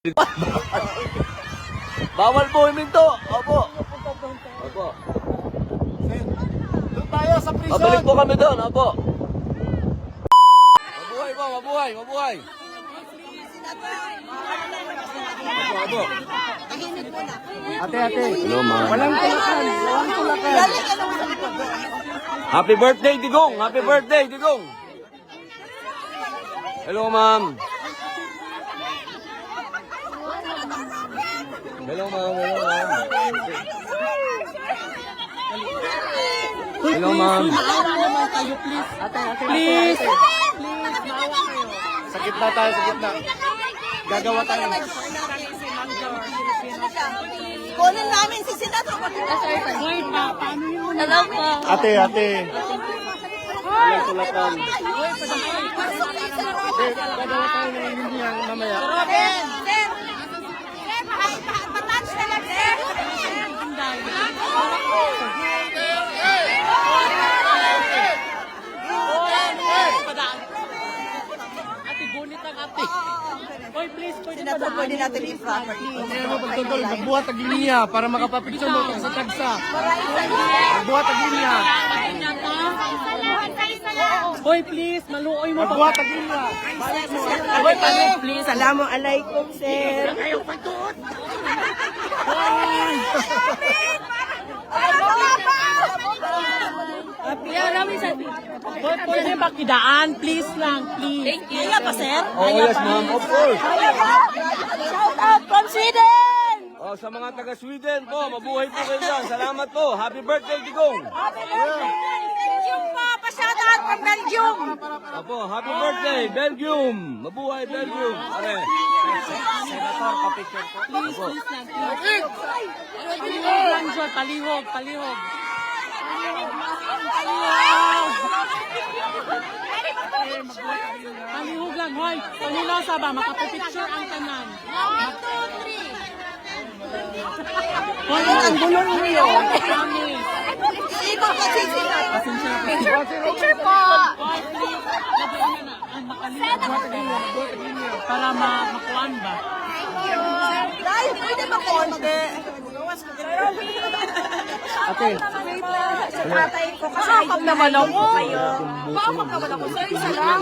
Bawal po huminto. Opo. Opo. Doon tayo sa prison. Babalik po kami doon. Opo. Mabuhay po, mabuhay, mabuhay. Opo, opo. Ate, ate. Hello, ma'am. Walang tulakan. Walang tulakan. Happy birthday, Digong! Happy birthday, Digong! Hello, ma'am. Hello, ma'am. Hello, ma'am. Hello, ma'am. Please. Sa gitna tayo, sa gitna. Gagawa tayo. Kunin namin si Senator. Hello po. Ate, ate. Walang tulakan. Eh, gagawa tayo ng mamaya. Robin. Sir. Sir, patouch na lang, sir. Ate, gunit ang ate. Hoy, please, pwede Senator, pwede natin i-property. Kaya mo pagtutol, magbuhat ang linya para makapapicture mo sa tagsa. Magbuhat ang linya. Hoy, please, maluoy mo Magbuhat ang linya. Hoy, ate, please. Assalamualaikum, sir. Hoy, pwede makidaan, please lang, please. Kaya pa, sir? Oh, yes, ma'am. Of course. Shout out from Sweden! Oh, sa mga taga Sweden po, mabuhay po kayo dyan. Salamat po. Happy birthday, Digong! Belgium po! Pa-shout out from Belgium! Apo, happy birthday, Belgium! Mabuhay, Belgium! Are. Senator, papicture po. Please, please lang. Palihog lang, Joy, palihog, palihog. Palihog lang, hoy. Panilosa ba? Makapapicture ang tanan. Hoy, ang gulo niyo. Promise. Ikot kasi sila. Pasensya na. Picture po! Hoy, please. Labuan na na. Ang makalihog. Para ma makuan ba? Dahil pwede ba mag... Ate, Wait lang. Sa tatay ko kasi idol naman ako. Bakit naman ako? Sir, isa lang.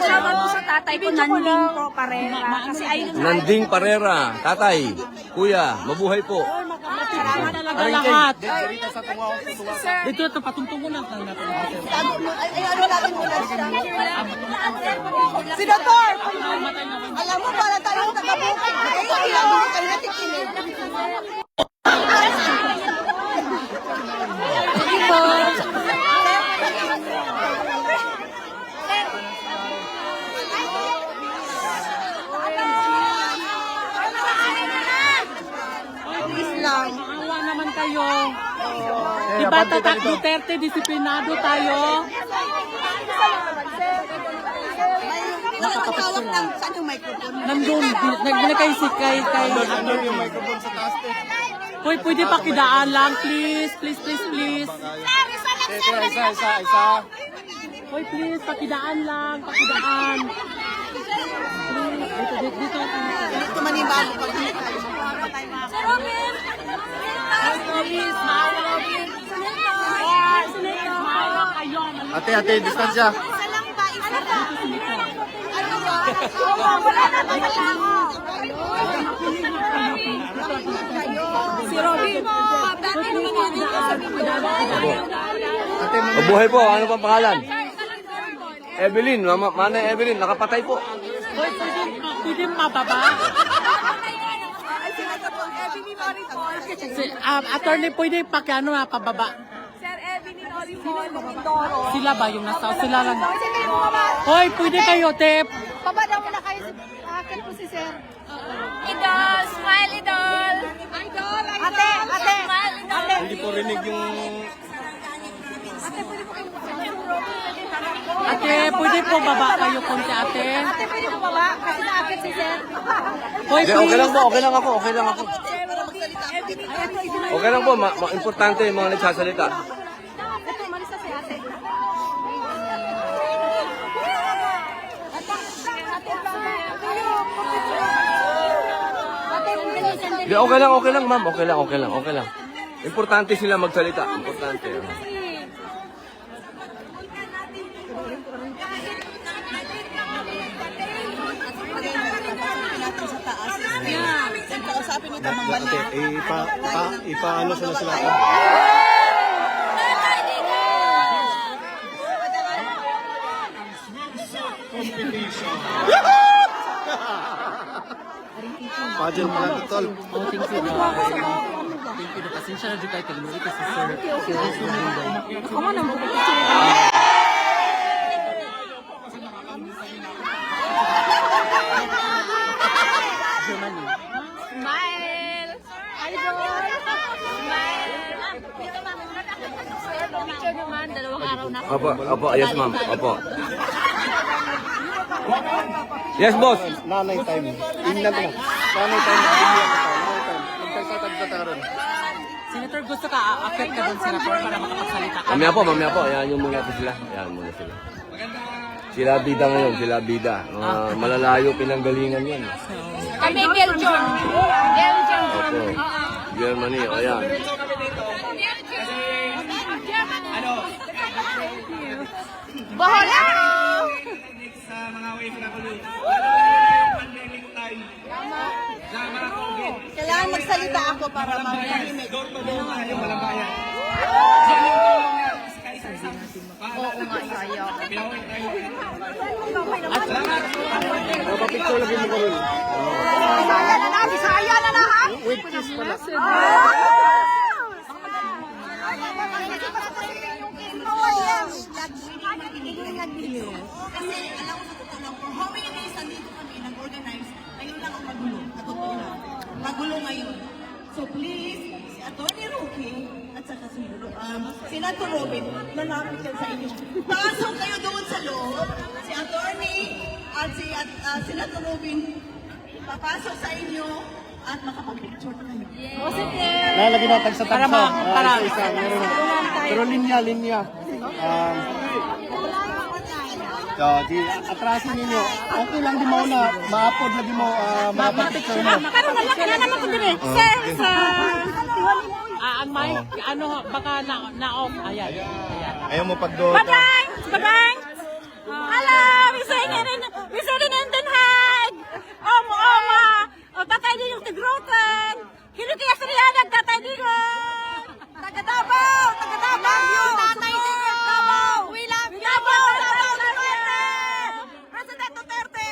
Salamat po sa tatay ko, Nanding po, Parera. Kasi idol na Nanding Parera, tatay, kuya, mabuhay po. Salamat talaga lahat. dito ito, patungtungan lang tayo natin. Ay, ay, ano natin muna siya. Senator! Alam mo, para tayong taga-bukid. Ay, ilang mo kami natikinig. Please lang. Maawa naman kayo. Di ba tatak Duterte, disiplinado tayo? Nakakatawag ng saan yung microphone? Nandun, nagbalik kay si kay kay. Nandun yung microphone sa taas. te. Hoy, pwede pakidaan lang, please, please, please, please. Ito, isa, isa, isa. Hoy, please, pakidaan lang, pakidaan. Dito, dito, dito. Ito manibago pag hindi tayo. Sir Robin! Please. Maawa kayo. Ate, ate, distansya. Isa lang ba? Isa lang. Ano ba? Wala na ba ako? Si dati naman sa Ate. Mabuhay po, ano pang pangalan? Evelyn, mama, mana Evelyn, nakapatay po. Hoy, pwede, pwede mababa? Si, um, attorney, pwede pakiano na Ebony Noripol, Mindoro. Sila ba yung nasa? Sila lang. Hoy, pwede kayo, Tep. Pabada mo na kayo. Akin po si Sir. Idol! Smile, Idol! Idol! Ate! Ate! Smile, Idol! Hindi po rinig yung... Ate, pwede po kayo Ate, pwede po baba kayo konti, ate? Ate, pwede po baba? Kasi naakit si Sir. Hoy, Hindi, okay please. lang po, okay lang ako, okay lang ako. Okay lang po, ma- ma- importante yung mga nagsasalita. Ito, malis na si ate. Ate, ate, ate, Di, okay lang, okay lang, ma'am. Okay lang, okay lang, okay lang. Importante sila magsalita. Importante. Ate, eh, ipa, pa, ipaano sila sila. Tol. Oh, thank you. ah. Thank you. Pasensya na dyan kayo kay kasi sir. Serious na din daw. Germany. Smile! Idol! Smile! Picture naman, dalawang araw na ako. Opo, opo, yes, ma'am. Opo. Yes, boss. Nanay time. Ko lang. Nanay time. Ko to. Nanay time. Magtagtatag sa taron. Senator, gusto ka aakyat ka doon, Senator, para makapagsalita ka. Mamaya po, mamaya po. Ayan yung muna po sila. Ayan muna sila. Sila bida ngayon, sila bida. Mga malalayo pinanggalingan yan. Kami Belgium. Belgium. Opo. Germany, o ayan. Bahala! Kailangan magsalita ako para mag-image. Oo nga, sayo. Papapicture lagi mo ko rin. Bisaya na na! Bisaya na na ha! With kiss pala. Kasi alam ko sa lang, for how many days nandito kami nag-organize, ngayon lang ang magulo. Totoo lang. Magulo ngayon. So please, si Atty. Roque at saka si um, Senator Robin, lalapit yan sa inyo. Pasok kayo doon sa loob. Si Atty. at si at, uh, Senator Robin, papasok sa inyo at makapag-picture na kayo. Lalagyan natin sa Para ma- para- Ah, isa, isa. Meron. Pero linya, linya. Um, so, di, atrasin ninyo. Okay lang di mo na, ma-upload lagi mo, uh, ma-picture mo. Pero nalaki na naman ko din eh. Sir, sa... Ah, ang mic, ano, baka na, na-off. Ayan. Ayan. Ayaw mo pag-do. Badang! Badang! Hello! We say in we say in Den Haag! Omo, oma! O tatay din yung tigroten! Kilo kaya sa liyanag, tatay din yun! Taga Davao! Taga Davao! Tatay din yung Davao! We love you! Davao! Davao! Duterte! President Duterte!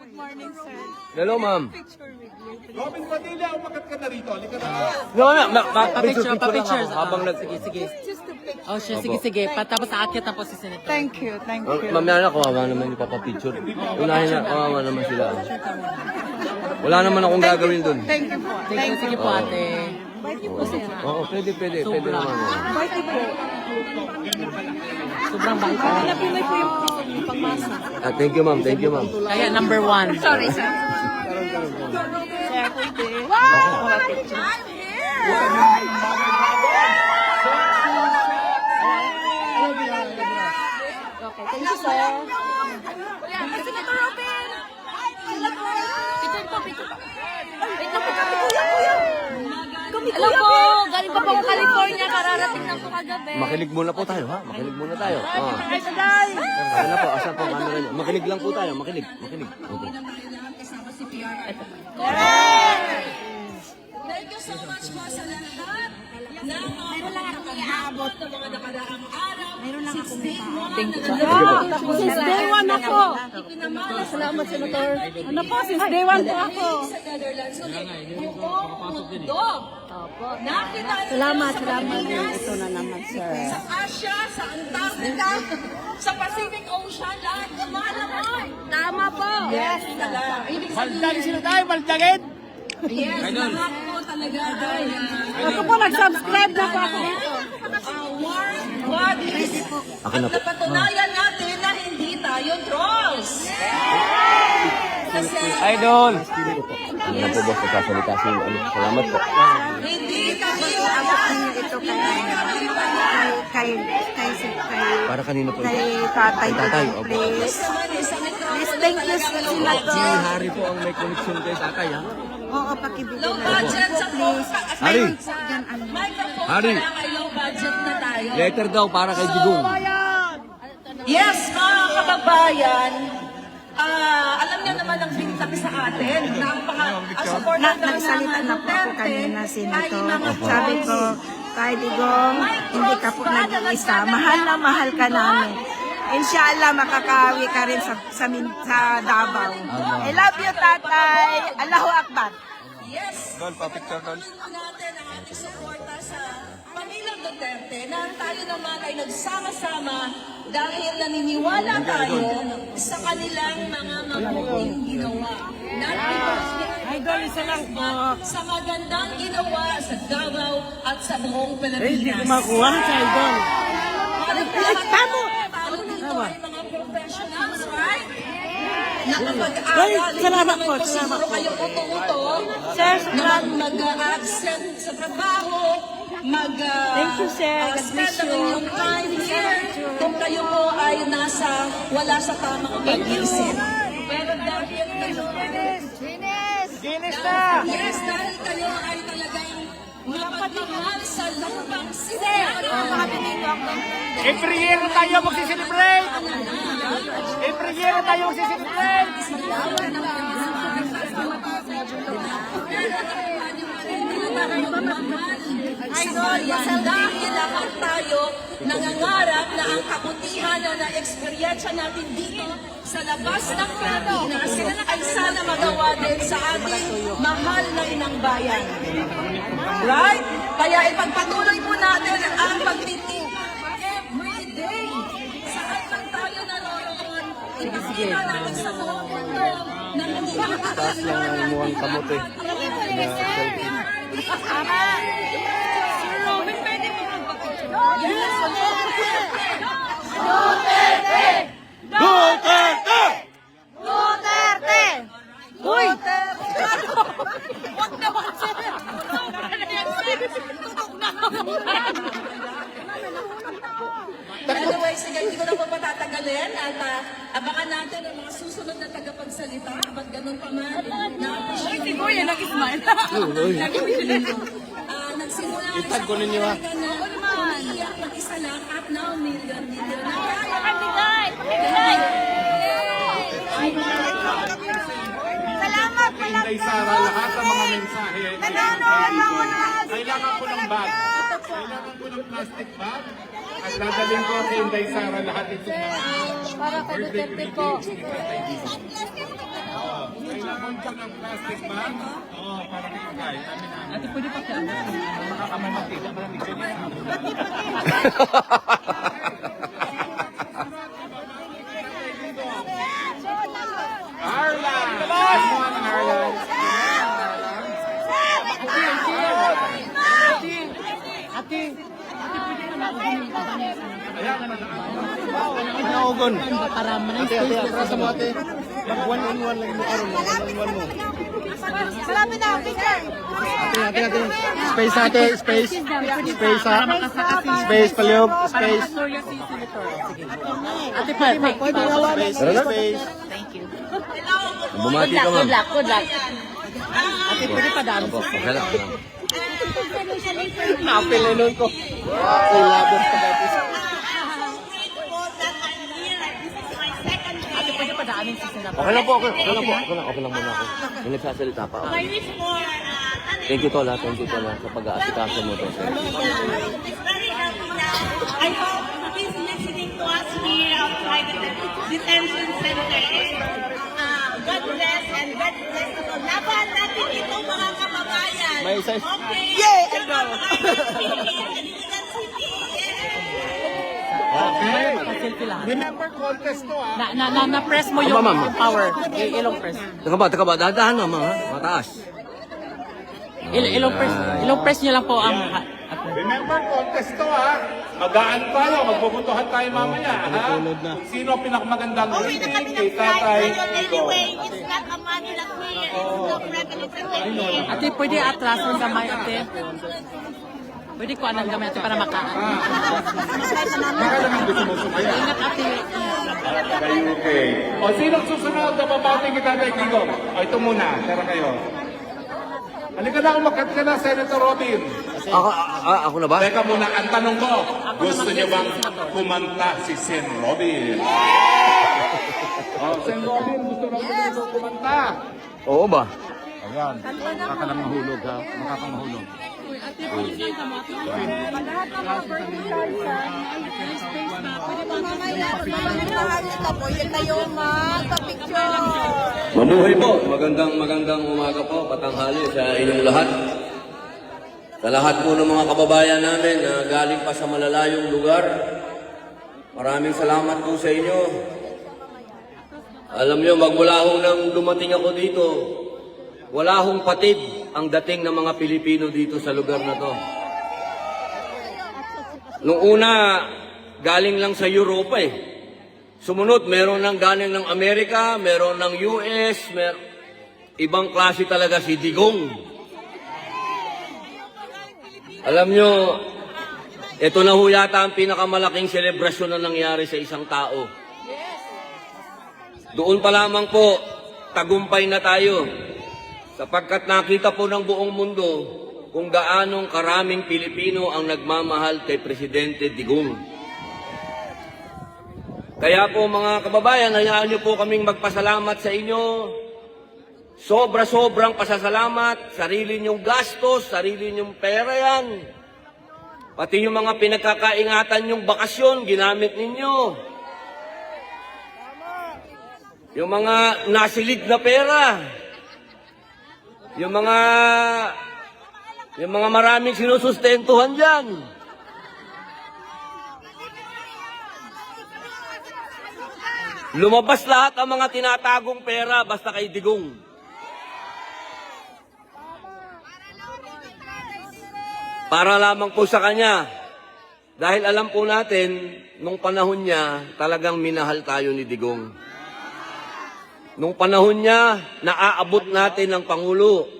Good morning, sir. Hello, ma'am. Robin Padilla, umakat ka na rito. Halika na. No, ma, ma, picture, ako habang Ah, nag... Sige, sige. Oh, siya, sige, sige. Pa, tapos aakyat na po si Senator. Thank you, thank Oh, Mamaya na, kawawa naman yung papapicture. Unahin na, kawawa naman sila. Wala naman akong gagawin dun. Thank you po. Sige, sige po, ate. Oo, pwede, pwede, pwede naman. oh. Sobrang bait. Ah, thank you, ma'am. Thank you, ma'am. Kaya number one. Sorry, sir. Thank you, sir. Senator Robin! Picture po, picture po. Wait lang po kami, kuya, kuya. Alam po, galing pa po ako California, kararating lang po kagabi. Makinig muna po tayo, ha? Makinig muna tayo. Ah. Ano na po, asan po camera niyo? Makinig lang po tayo, makinig. Makinig. Okay. Thank you so much po sa lahat. Meron lang akong iaabot ng mga nakaraang araw. Meron lang akong Thank you. Since day one ako. Salamat, Senator. Ano po, since day one po ako. Sa Netherlands, ulit. Buong mundo. Nakita Salamat, salamat. Ito na naman, sir. sa Asia, sa Antarctica, sa Pacific Ocean, lahat lumalaman. Tama po. Yes. Ibig sabihin, sila tayo, baldagin! yes, lahat ay Ako po, nag-subscribe na po ako dito. uh, warm bodies. Akin na At po. napatunayan natin na hindi tayo trolls. Kasi Idol! Ano na po, boss? Nagsasalita si ano. Salamat po. hindi kami lahat. Ito kaya. kay kay kay kay, Para kanino po ito? kay tatay, Kay tatay, Digong, opo. please. Please, thank you Si senator. Hari po ang may connection kay tatay, ha? Oo, pakibigyan Low na. budget sa Please. Hari, Yan, ano. Microphone Hari. na low budget na tayo. letter daw para kay Digong. Yes, mga kababayan, ah, alam niyo naman ang bintang sa atin. Napaka, ang support Na, ng nagsalita na po ako kanina, Senator. Sabi ko, kay Digong, hindi ka po nag-iisa. Mahal na mahal ka namin. Inshallah, makakawi ka rin sa, sa, min- sa Davao. I love you, tatay. Allahu Akbar. Yes. Doon, pa-picture doon. natin ang ating suporta sa Pamilyang Duterte na tayo naman ay nagsama-sama dahil naniniwala tayo sa kanilang mga mabuting ginawa. Not because they are Idol, isa lang po. sa magandang ginawa sa Davao at sa buong hindi Pilipinas. ko makuha sa idol. Tamo! Ay mga professionals, right? Nakapag-aral. Ay, hindi salamat naman po, po salamat siguro po. kayo uto-uto Sir, na mag-absent sa trabaho, mag uh, Thank you, sir. uh, God spend bless ang you. inyong time here kung kayo po ay nasa wala sa tamang pag-iisip. Pero dahil kayo Guinness na! Yes, dahil kayo ay talagang mapagmahal sa lupang sinero. Every year na tayo magsiselebrate! Every year na tayo magsiselebrate! Idol, dahil lahat tayo nangangarap na ang kabutihan na na-experiensya natin dito sa labas ng Pilipinas ay sana magawa din sa ating mahal na inang bayan. Kaya ipagpatuloy po natin ang pagtitig every day. Saan man tayo naroon, ipakita natin sa buong mundo na hindi lang ang mukhang kamote. Duterte! Duterte! Uy! Anyway, sige, hindi ko na po patatagalin at uh, abangan natin ang mga susunod na tagapagsalita. Ba't ganun pa man? Na-appreciate ko yan, nag-smile. Ah, nagsimula ko ninyo, ha? na umiiyak ng isa lang at now million, million. Salamat pala. Kay Sara, lahat ng mga mensahe. Nanonood ako na. Kailangan ko ng bag. Kailangan ko ng plastic bag. At dadalhin ko kay Inday Sara lahat ito mga Para kay Duterte po. Kailangan ko ng plastic bag. Oo, para kay Inday. Ate, pwede pa kaya? Makakamamati. Maraming ganyan. Naugon. Para manay Ate, ate, sa mo ate. Mag one on one lang mo karon. One on one mo. Malapit na, picture. Ate, ate, ate. Space ate, space. Space ha. Space paliob, space. Ate, pwede pa. Pwede Space, space. Bumati ka, ma'am. luck, good luck. Ate, pwede pa dami. Opo, okay lang. Napil na nun ko. Ay, labot pa guys. Dami sa. Okay lang po, okay, okay lang po. Okay lang, okay lang muna ako. May nagsasalita pa ako. Thank you, Tola. Thank you, Tola, sa pag-aasikaso mo. Tola. I hope he's listening to us here outside the detention center. Uh, God bless and God bless us all. Laban natin ito mga kababayan. May isa. Okay? Yay! Sa Selfie lang. Remember contest to ah. Na, na, na, na-press mo yung Aba, ma'am. power. I- ilong press. Taka ba, taka ba? Dahan na, ma'am, ha? Mataas. Il ilong press. Ilong press nyo lang po ang... Remember contest to ah. Magaan tayo, magbubutuhan tayo mamaya ha. Kung sino ang pinakamagandang Uwi na kami rating kay ng flight. tatay. But anyway, it's not a Manila here. It's not revenue. Ate, pwede atrasan sa may ate. Pwede ko anong gamit para makaan. Baka naman gusto mo sumaya. Ingat ate. Okay. O sino susunod na babating kita kay Digong? O ito muna, tara kayo. Halika na, umakat ka na, Senator Robin. Ako, ah, ako na ba? Teka muna, ang tanong ko, gusto niyo bang kumanta si Sen Robin? oh, Sen Robin, gusto niyo yes. kumanta. Oo ba? Ayan, baka lang mahulog ha, makakang Mabuhay po. Magandang magandang umaga po, patanghali sa inyong lahat. Sa lahat po ng mga kababayan namin na galing pa sa malalayong lugar, maraming salamat po sa inyo. Alam nyo, magmula hong nang dumating ako dito, wala hong patid ang dating ng mga Pilipino dito sa lugar na to. Nung una, galing lang sa Europa eh. Sumunod, meron ng galing ng Amerika, meron ng US, mer ibang klase talaga si Digong. Alam nyo, ito na ho yata ang pinakamalaking selebrasyon na nangyari sa isang tao. Doon pa lamang po, tagumpay na tayo. Sapagkat nakita po ng buong mundo kung gaanong karaming Pilipino ang nagmamahal kay Presidente Digong. Kaya po mga kababayan, hayaan niyo po kaming magpasalamat sa inyo. Sobra-sobrang pasasalamat, sarili niyong gastos, sarili niyong pera yan. Pati yung mga pinagkakaingatan yung bakasyon, ginamit ninyo. Yung mga nasilid na pera. Yung mga yung mga maraming sinusustentuhan dyan. Lumabas lahat ang mga tinatagong pera basta kay Digong. Para lamang po sa kanya. Dahil alam po natin, nung panahon niya, talagang minahal tayo ni Digong. Nung panahon niya, naaabot natin ng Pangulo.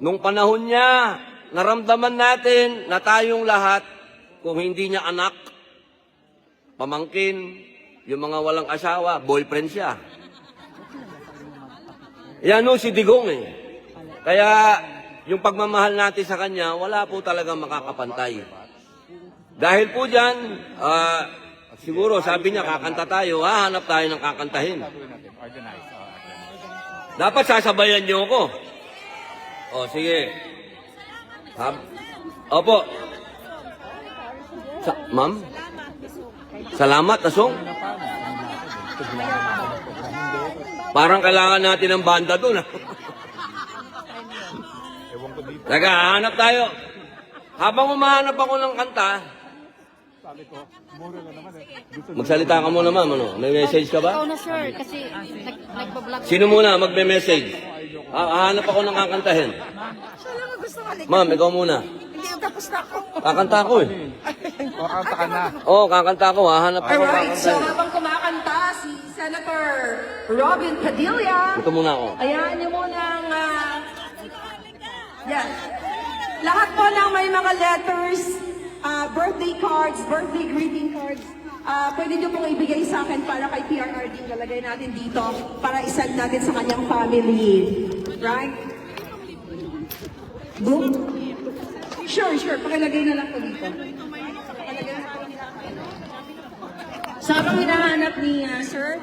Nung panahon niya, naramdaman natin na tayong lahat, kung hindi niya anak, pamangkin, yung mga walang asawa, boyfriend siya. Yan o si Digong eh. Kaya yung pagmamahal natin sa kanya, wala po talagang makakapantay. Dahil po dyan, ah, siguro sabi niya kakanta tayo, hahanap tayo ng kakantahin. Dapat sasabayan niyo ako. O, sige. Hab- Opo. Sa ma'am? Salamat, Asong. Parang kailangan natin ng banda doon. ah. Teka, hanap tayo. Habang umahanap ako ng kanta, magsalita ka muna ma'am. Ano? May message ka ba? Ikaw na sir, kasi nag, nagbablog. Sino muna magme-message? Ah, hahanap ako ng kakantahin. Ma'am, ikaw muna. Hindi, tapos na ako. Kakanta ako eh. O, kanta ka na. Oo, oh, kakanta ako. Hahanap ako ng Alright, so kakantahin. habang kumakanta si Senator Robin Padilla, Ito muna ako. ayan niyo muna ang... ah, yan. Lahat po ng may mga letters, ah, birthday cards, birthday greeting cards, ah, pwede niyo pong ibigay sa akin para kay PRRD. Lalagay natin dito para isend natin sa kanyang family. Right? Boom. Sure, sure. Pakilagay na lang po dito. Pakilagay na po. So, habang hinahanap ni ah, Sir,